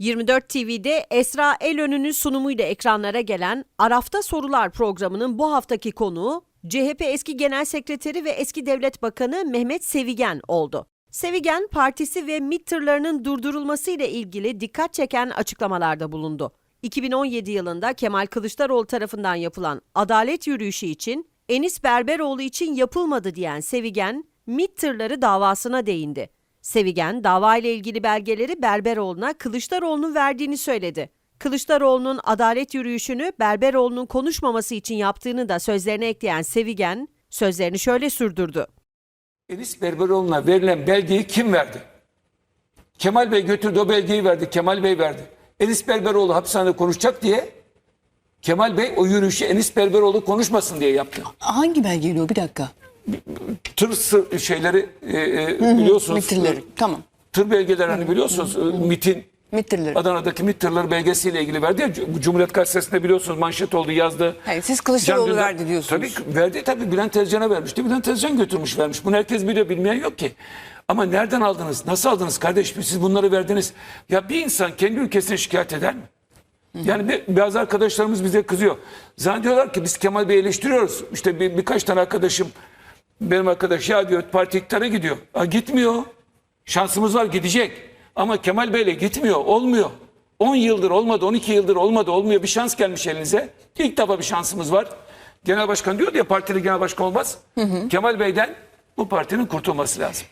24 TV'de Esra Elönü'nün sunumuyla ekranlara gelen Arafta Sorular programının bu haftaki konuğu CHP eski Genel Sekreteri ve eski Devlet Bakanı Mehmet Sevigen oldu. Sevigen, partisi ve MİT durdurulması ile ilgili dikkat çeken açıklamalarda bulundu. 2017 yılında Kemal Kılıçdaroğlu tarafından yapılan adalet yürüyüşü için Enis Berberoğlu için yapılmadı diyen Sevigen, MİT davasına değindi. Sevigen, dava ile ilgili belgeleri Berberoğlu'na Kılıçdaroğlu'nun verdiğini söyledi. Kılıçdaroğlu'nun adalet yürüyüşünü Berberoğlu'nun konuşmaması için yaptığını da sözlerine ekleyen Sevigen, sözlerini şöyle sürdürdü. Enis Berberoğlu'na verilen belgeyi kim verdi? Kemal Bey götürdü o belgeyi verdi. Kemal Bey verdi. Enis Berberoğlu hapishanede konuşacak diye Kemal Bey o yürüyüşü Enis Berberoğlu konuşmasın diye yaptı. Hangi belgeyle o? Bir dakika. Tır şeyleri e, e, biliyorsunuz. Mitirleri. Tamam. Tır belgeleri hani biliyorsunuz. e, MIT'in Mitirleri. Adana'daki MİT tırları belgesiyle ilgili verdi ya. C- Cumhuriyet Gazetesi'nde biliyorsunuz manşet oldu yazdı. Hayır, siz Kılıçdaroğlu Can Dündar- verdi diyorsunuz. Tabii verdi tabii Bülent Tezcan'a vermişti. Bülent Tezcan götürmüş vermiş. Bunu herkes biliyor bilmeyen yok ki. Ama nereden aldınız? Nasıl aldınız kardeşim? Siz bunları verdiniz. Ya bir insan kendi ülkesine şikayet eder mi? Yani bir- bazı arkadaşlarımız bize kızıyor. Zannediyorlar ki biz Kemal Bey'i eleştiriyoruz. İşte bir, birkaç tane arkadaşım benim arkadaş ya diyor parti iktidara gidiyor. Ha, gitmiyor. Şansımız var gidecek. Ama Kemal Bey'le gitmiyor. Olmuyor. 10 yıldır olmadı, 12 yıldır olmadı, olmuyor. Bir şans gelmiş elinize. İlk defa bir şansımız var. Genel başkan diyor ya partili genel başkan olmaz. Kemal Bey'den bu partinin kurtulması lazım.